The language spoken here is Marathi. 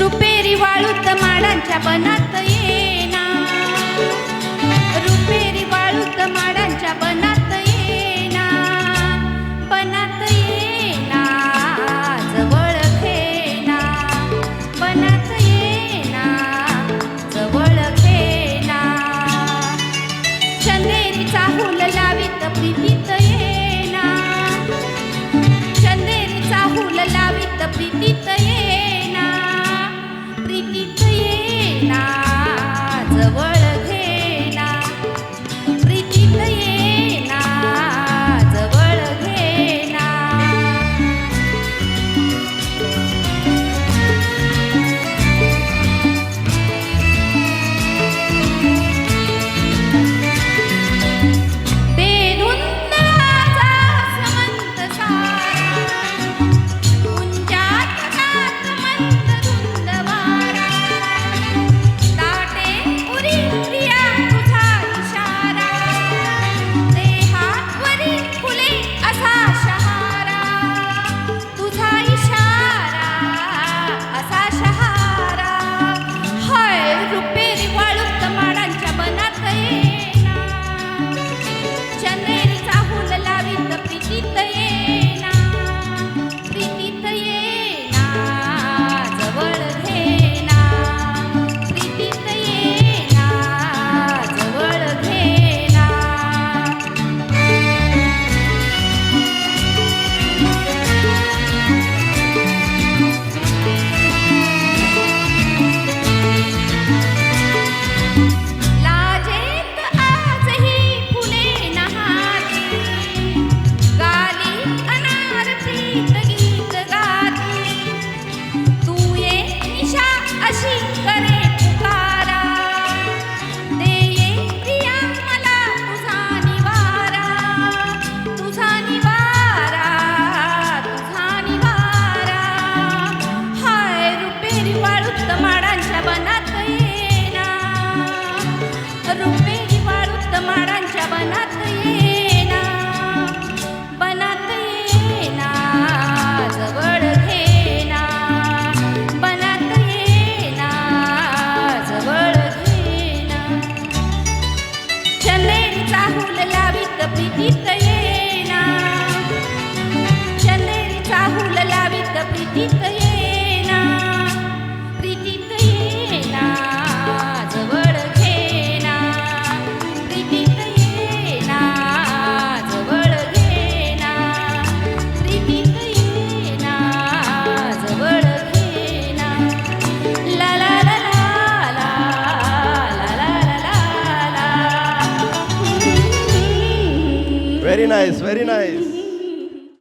रुपेरी वाळूत माडांच्या बनात येना. रुपेरी वाळूत माडांच्या बनात येना. बनात येना जवळ खेना बनात येना जवळ खेना चंदेरी चाहूल लावित प्रीतीत येना. चंदेरी चाहूल लावित प्रीतीत येना. प्रीतीत येणा चंदेरीचा हुल लावित प्रीतीत very nice very nice.